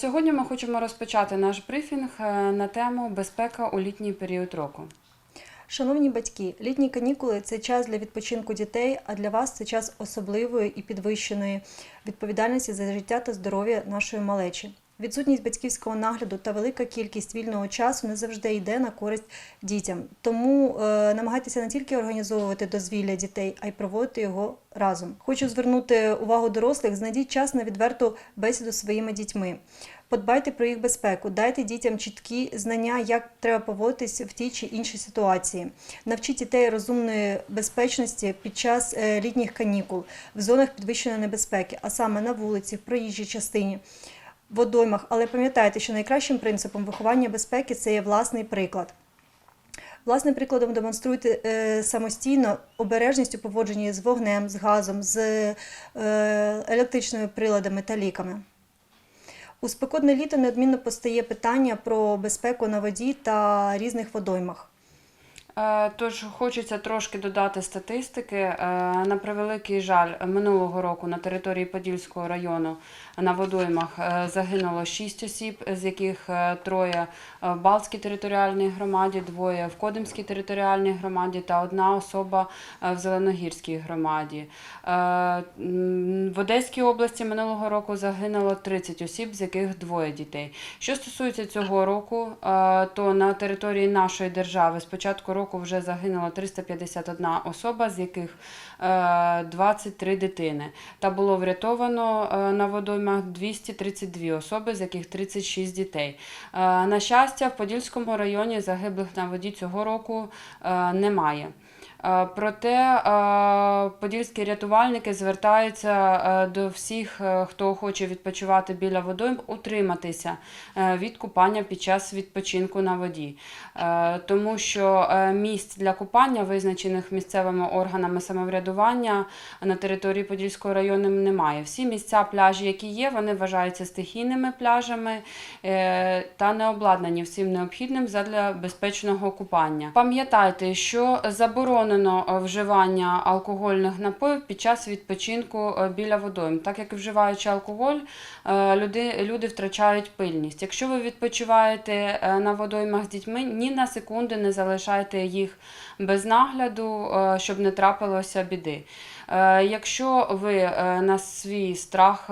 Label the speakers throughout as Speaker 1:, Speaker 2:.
Speaker 1: Сьогодні ми хочемо розпочати наш брифінг е, на тему безпека у літній період року.
Speaker 2: Шановні батьки, літні канікули це час для відпочинку дітей, а для вас це час особливої і підвищеної відповідальності за життя та здоров'я нашої малечі. Відсутність батьківського нагляду та велика кількість вільного часу не завжди йде на користь дітям. Тому е, намагайтеся не тільки організовувати дозвілля дітей, а й проводити його разом. Хочу звернути увагу дорослих, знайдіть час на відверту бесіду зі своїми дітьми. Подбайте про їх безпеку, дайте дітям чіткі знання, як треба поводитись в тій чи іншій ситуації. Навчіть дітей розумної безпечності під час е, літніх канікул в зонах підвищеної небезпеки, а саме на вулиці, в проїжджій частині, водоймах. Але пам'ятайте, що найкращим принципом виховання безпеки це є власний приклад. Власним прикладом демонструйте е, самостійно обережність у поводженні з вогнем, з газом, з е, електричними приладами та ліками. У спекотне літо неодмінно постає питання про безпеку на воді та різних водоймах.
Speaker 1: Е, Тож хочеться трошки додати статистики. Е, На превеликий жаль, минулого року на території Подільського району на водоймах е, загинуло 6 осіб, з яких троє в Балтській територіальній громаді, двоє в Кодимській територіальній громаді та одна особа в Зеленогірській громаді. В Одеській області минулого року загинуло 30 осіб, з яких двоє дітей. Що стосується цього року, то на території нашої держави з початку року вже загинуло 351 особа, з яких е, 23 дитини. Та було врятовано е, на водоймах 232 особи, з яких 36 дітей. Е, На щастя, в Подільському районі загиблих на воді цього року е, немає. Е, Проте е, подільські рятувальники звертаються е, до всіх, хто хоче відпочивати біля водойм, утриматися від купання під час відпочинку на воді, тому що місць для купання, визначених місцевими органами самоврядування на території Подільського району, немає. Всі місця пляжі, які є, вони вважаються стихійними пляжами та не обладнані всім необхідним для безпечного купання. Пам'ятайте, що заборонено е, вживання алкогольних напоїв під час відпочинку е, біля водойм. Так як вживаючи алкоголь, е, люди, люди втрачають пильність. Якщо ви відпочиваєте на водоймах з дітьми, ні на секунди не залишайте їх без нагляду, щоб не трапилося біди. Якщо ви на свій страх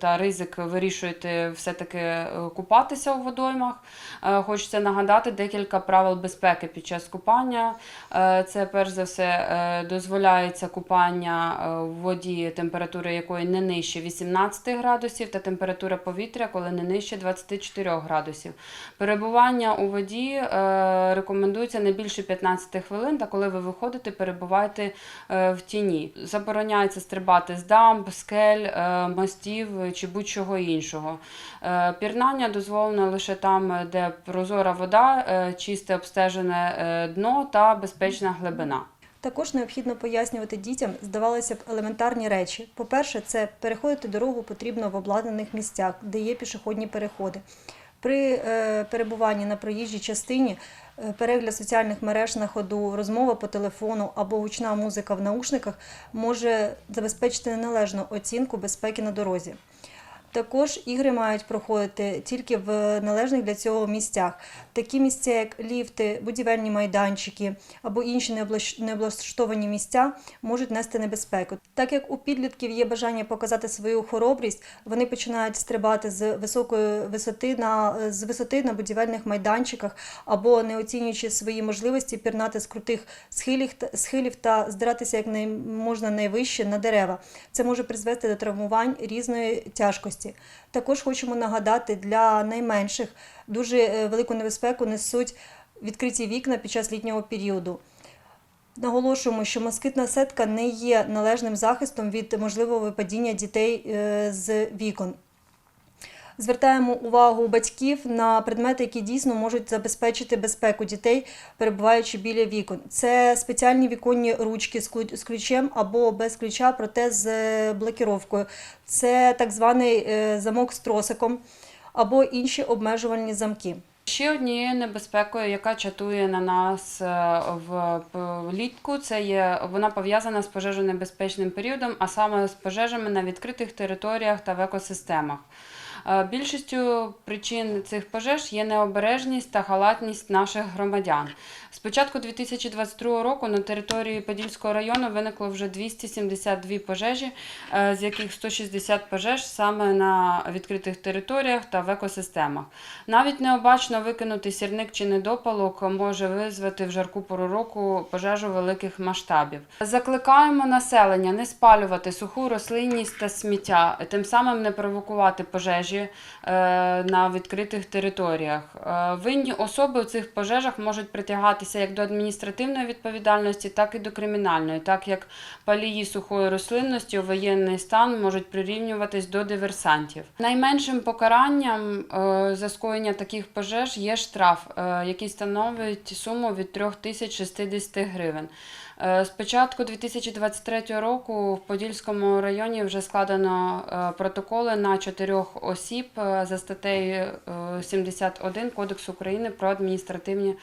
Speaker 1: та ризик вирішуєте все-таки купатися у водоймах, хочеться нагадати декілька правил безпеки під час купання. Це перш за все е, дозволяється купання е, в воді, температура якої не нижче 18 градусів, та температура повітря, коли не нижче 24 градусів. Перебування у воді е, рекомендується не більше 15 хвилин, та коли ви виходите, перебувайте в тіні. Забороняється стрибати з дамб, скель, мостів чи будь-чого іншого. Пірнання дозволено лише там, де прозора вода, чисте обстежене дно та безпечна глибина.
Speaker 2: Також необхідно пояснювати дітям, здавалося б, елементарні речі. По-перше, це переходити дорогу потрібно в обладнаних місцях, де є пішохідні переходи. При е, перебуванні на проїжджій частині е, перегляд соціальних мереж на ходу, розмова по телефону або гучна музика в наушниках може забезпечити неналежну оцінку безпеки на дорозі. Також ігри мають проходити тільки в належних для цього місцях. Такі місця, як ліфти, будівельні майданчики або інші необлаш- необлаштовані місця, можуть нести небезпеку. Так як у підлітків є бажання показати свою хоробрість, вони починають стрибати з високої висоти на з висоти на будівельних майданчиках або не оцінюючи свої можливості пірнати з крутих схилів, схилів та здиратися як можна найвище на дерева. Це може призвести до травмувань різної тяжкості. Також хочемо нагадати для найменших дуже е, велику небезпеку несуть відкриті вікна під час літнього періоду. Наголошуємо, що москитна сетка не є належним захистом від можливого випадіння дітей е, з вікон. Звертаємо увагу батьків на предмети, які дійсно можуть забезпечити безпеку дітей, перебуваючи біля вікон. Це спеціальні віконні ручки з ключем або без ключа, проте з е, блокіровкою. Це так званий е, замок з тросиком або інші обмежувальні замки.
Speaker 1: Ще однією небезпекою, яка чатує на нас е, влітку, це є вона пов'язана з пожежонебезпечним періодом, а саме з пожежами на відкритих територіях та в екосистемах. Е, Більшістю причин цих пожеж є необережність та халатність наших громадян. З початку 2022 року на території Подільського району виникло вже 272 пожежі, е, з яких 160 пожеж саме на відкритих територіях та в екосистемах. Навіть необачно викинутий сірник чи недопалок може визвати в жарку пору року пожежу великих масштабів. Закликаємо населення не спалювати суху рослинність та сміття, тим самим не провокувати пожежі е, на відкритих територіях. Е, Винні особи у цих пожежах можуть притягатися як до адміністративної відповідальності, так і до кримінальної, так як палії сухої рослинності у воєнний стан можуть прирівнюватись до диверсантів. Найменшим покаранням е, за скоєння таких пожеж є штраф, який становить суму від 3060 гривень. Е, З початку 2023 року в Подільському районі вже складено е, протоколи на чотирьох осіб е, за статтею е, 71 Кодексу України про адміністративні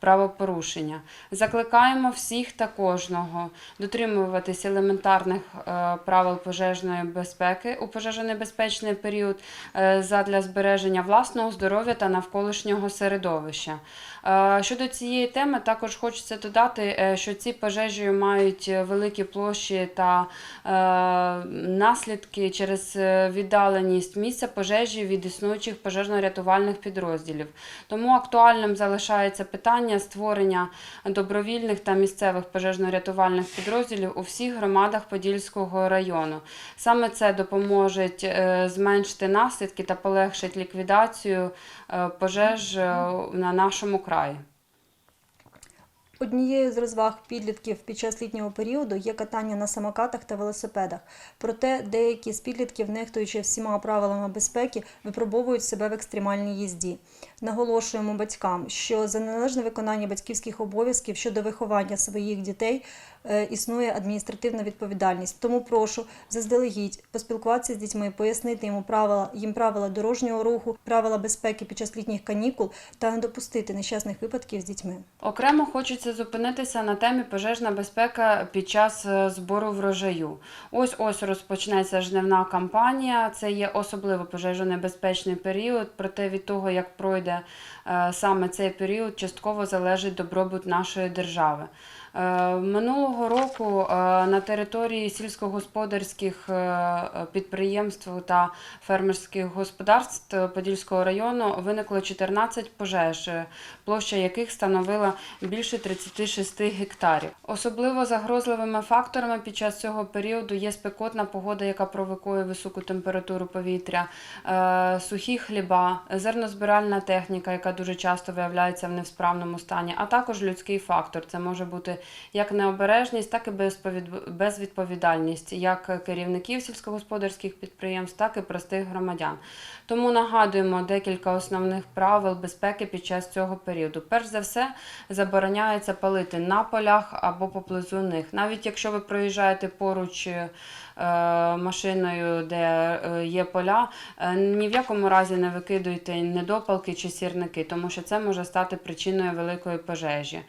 Speaker 1: правопорушення. Закликаємо всіх та кожного дотримуватись елементарних е, правил пожежної безпеки у пожежонебезпечний період е, задля збереження власного здоров'я та навколишнього середовища. Е, Щодо цієї теми, також хочеться додати, е, що ці пожежі мають е, великі площі та наслідки через віддаленість місця пожежі від існуючих пожежно-рятувальних підрозділів. Тому актуальним залишається питання створення добровільних та місцевих пожежно-рятувальних підрозділів у всіх громадах Подільського району. Саме це допоможе зменшити наслідки та полегшить ліквідацію пожеж на нашому краї.
Speaker 2: Однією з розваг підлітків під час літнього періоду є катання на самокатах та велосипедах. Проте деякі з підлітків, нехтуючи всіма правилами безпеки, випробовують себе в екстремальній їзді. Наголошуємо батькам, що за неналежне виконання батьківських обов'язків щодо виховання своїх дітей існує адміністративна відповідальність. Тому прошу заздалегідь поспілкуватися з дітьми, пояснити йому правила, їм правила дорожнього руху, правила безпеки під час літніх канікул та не допустити нещасних випадків з дітьми.
Speaker 1: Окремо хочеться зупинитися на темі пожежна безпека під час е, збору врожаю. Ось ось розпочнеться жнивна кампанія. Це є особливо пожежонебезпечний період. Проте від того, як пройде е, саме цей період, частково залежить добробут нашої держави. Е, Минулого року е, на території сільськогосподарських е, підприємств та фермерських господарств Подільського району виникло 14 пожеж, е, площа яких становила більше 36 гектарів. Особливо загрозливими факторами під час цього періоду є спекотна погода, яка провокує високу температуру повітря, е, сухі хліба, зернозбиральна техніка, яка дуже часто виявляється в невсправному стані, а також людський фактор. Це може бути як необережність, так і безвідповідальність як керівників сільськогосподарських підприємств, так і простих громадян. Тому нагадуємо декілька основних правил безпеки під час цього періоду. Перш за все, забороняється палити на полях або поблизу них. Навіть якщо ви проїжджаєте поруч е, машиною, де е, є поля, е, ні в якому разі не викидуйте недопалки чи сірники, тому що це може стати причиною великої пожежі.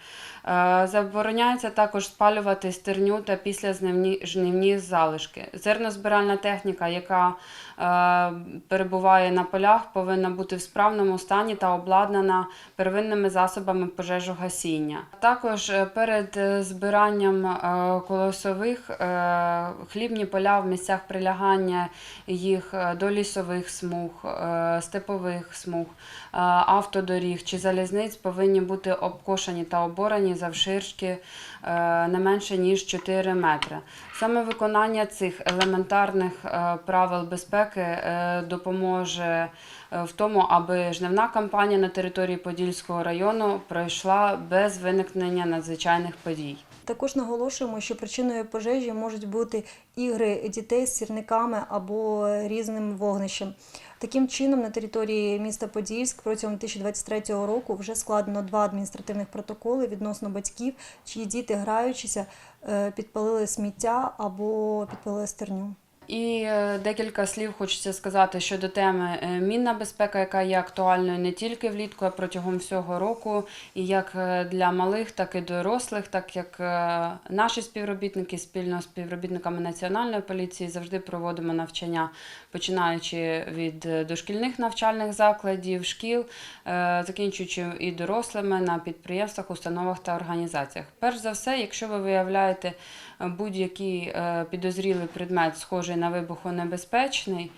Speaker 1: Е, Забороняється також спалювати стерню та після жнивні залишки. Зернозбиральна техніка, яка е, перебуває на полях, повинна бути в справному стані та обладнана первинними засобами пожежогасіння. Також е, перед е, збиранням е, колосових е, хлібні поля в місцях прилягання їх е, до лісових смуг, е, степових смуг, е, автодоріг чи залізниць повинні бути обкошені та оборані завширшки не менше ніж 4 метри. Саме виконання цих елементарних правил безпеки допоможе в тому, аби жнивна кампанія на території Подільського району пройшла без виникнення надзвичайних подій.
Speaker 2: Також наголошуємо, що причиною пожежі можуть бути ігри дітей з сірниками або різним вогнищем. Таким чином, на території міста Подільськ протягом 2023 року вже складено два адміністративних протоколи відносно батьків, чиї діти, граючися, е, підпалили сміття або підпалили стерню.
Speaker 1: І е, декілька слів хочеться сказати щодо теми е, мінна безпека, яка є актуальною не тільки влітку, а протягом всього року, і як е, для малих, так і дорослих, так як наші співробітники спільно з співробітниками національної поліції завжди проводимо навчання, починаючи від дошкільних навчальних закладів, шкіл, закінчуючи і дорослими на підприємствах, установах та організаціях. Перш за все, якщо ви виявляєте будь-який е, підозрілий предмет, схожий на вибухонебезпечний,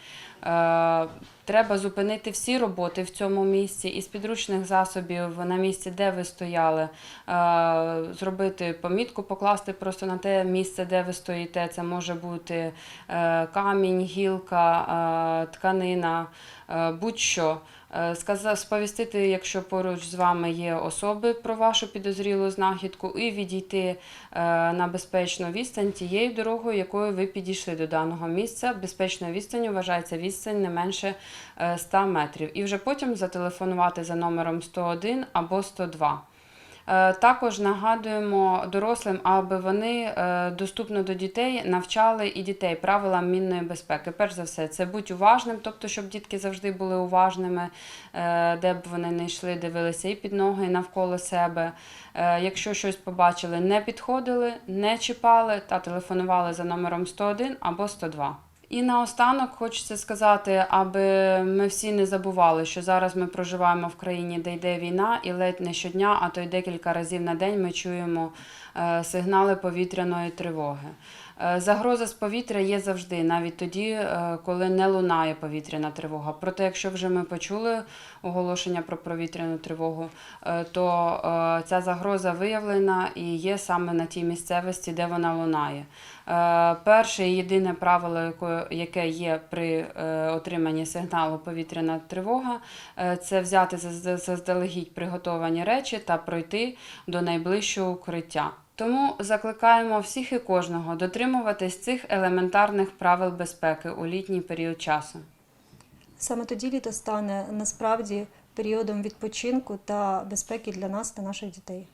Speaker 1: е, треба зупинити всі роботи в цьому місці і з підручних засобів на місці, де ви стояли, е, зробити помітку, покласти просто на те місце, де ви стоїте. Це може бути камінь, гілка, тканина, будь-що. Е, сказа- Сповістити, якщо поруч з вами є особи про вашу підозрілу знахідку, і відійти е, на безпечну відстань тією дорогою, якою ви підійшли до даного місця. Безпечною відстанню вважається відстань не менше е, 100 метрів. І вже потім зателефонувати за номером 101 або 102. Е, Також нагадуємо дорослим, аби вони е, доступно до дітей навчали і дітей правилам мінної безпеки. Перш за все, це будь уважним, тобто, щоб дітки завжди були уважними, е, де б вони не йшли, дивилися і під ноги, і навколо себе. Якщо щось побачили, не підходили, не чіпали та телефонували за номером 101 або 102. І наостанок хочеться сказати, аби ми всі не забували, що зараз ми проживаємо в країні, де йде війна, і ледь не щодня, а то й декілька разів на день ми чуємо е, сигнали повітряної тривоги. Е, Загроза з повітря є завжди, навіть тоді, е, коли не лунає повітряна тривога. Проте, якщо вже ми почули оголошення про повітряну тривогу, то ця загроза виявлена і є саме на тій місцевості, де вона лунає. Е, Перше і єдине правило, яке- є при е, отриманні сигналу повітряна тривога, е, це взяти зазд- заздалегідь приготовані речі та пройти до найближчого укриття. Тому закликаємо всіх і кожного дотримуватись цих елементарних правил безпеки у літній період часу.
Speaker 2: Саме тоді літо стане насправді періодом відпочинку та безпеки для нас та наших дітей.